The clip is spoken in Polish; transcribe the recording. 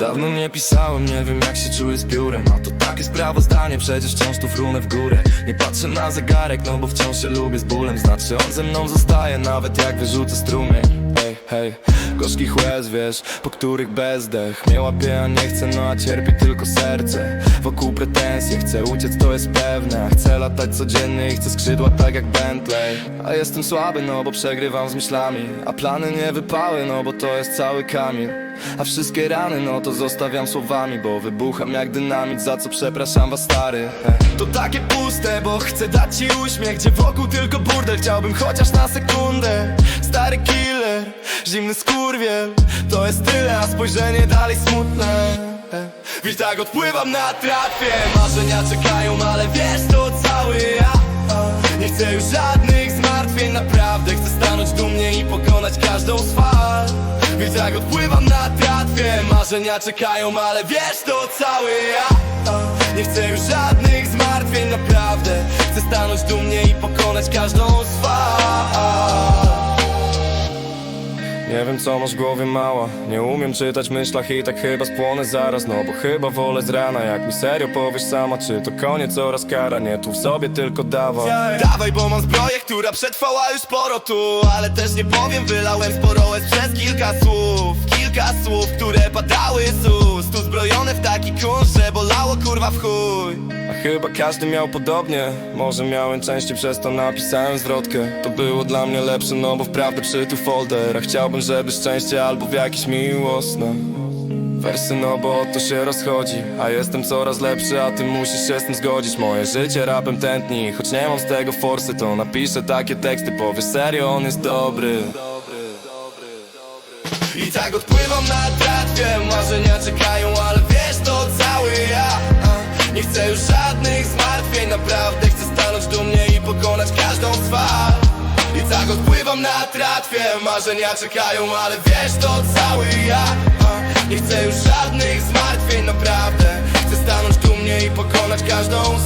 Dawno nie pisałem, nie wiem jak się czuję z piórem A to takie sprawozdanie, przecież wciąż tu frunę w górę. Nie patrzę na zegarek, no bo wciąż się lubię z bólem. Znaczy on ze mną zostaje, nawet jak wyrzucę strumień. Hej, hej, gorzkich łez, wiesz, po których bezdech. Mnie łapie, a nie chcę, no a cierpi tylko serce. Wokół pretensje, chcę uciec, to jest pewne. Chcę latać codziennie i chcę skrzydła tak jak Bentley. A jestem słaby, no bo przegrywam z myślami. A plany nie wypały, no bo to jest cały kamień a wszystkie rany, no to zostawiam słowami Bo wybucham jak dynamit, za co przepraszam was stary. To takie puste, bo chcę dać ci uśmiech Gdzie wokół tylko burdel, chciałbym chociaż na sekundę. Stary killer, zimny skurwiel To jest tyle, a spojrzenie dalej smutne. Wiesz tak odpływam na trafie Marzenia czekają, ale wiesz to cały ja. Nie chcę już żadnych zmartwień, naprawdę Chcę stanąć dumnie i pokonać każdą z fal Wiesz jak odpływam na tratwie Marzenia czekają, ale wiesz to cały ja. Nie chcę już żadnych zmartwień, naprawdę Chcę stanąć dumnie i pokonać każdą z fal nie wiem co masz w głowie mała. Nie umiem czytać myślach i tak chyba spłonę zaraz. No bo chyba wolę z rana. Jak mi serio powiesz sama Czy to koniec oraz kara? Nie tu w sobie tylko dawaj Dawaj bo mam zbroję, która przetrwała już sporo tu. Ale też nie powiem Wylałem sporo łez przez kilka słów. Kilka słów, które padały z ust Uzbrojone w taki kunsz, że bolało kurwa w chuj. A chyba każdy miał podobnie. Może miałem częściej przez to napisałem zwrotkę. To było dla mnie lepsze, no bo wprawdzie przy tu folderach. Chciałbym, żeby szczęście albo w jakiś miłosne Wersy, no bo o to się rozchodzi. A jestem coraz lepszy, a ty musisz się z tym zgodzić. Moje życie rapem tętni Choć nie mam z tego forsy, to napiszę takie teksty Powiesz serio, on jest dobry. I tak odpływam na tratwie. Marzenia czekają, chcę już żadnych zmartwień Naprawdę chcę stanąć dumnie i pokonać każdą z fal I tak odpływam na tratwie Marzenia czekają, ale wiesz to cały ja. Nie chcę już żadnych zmartwień Naprawdę chcę stanąć dumnie i pokonać każdą z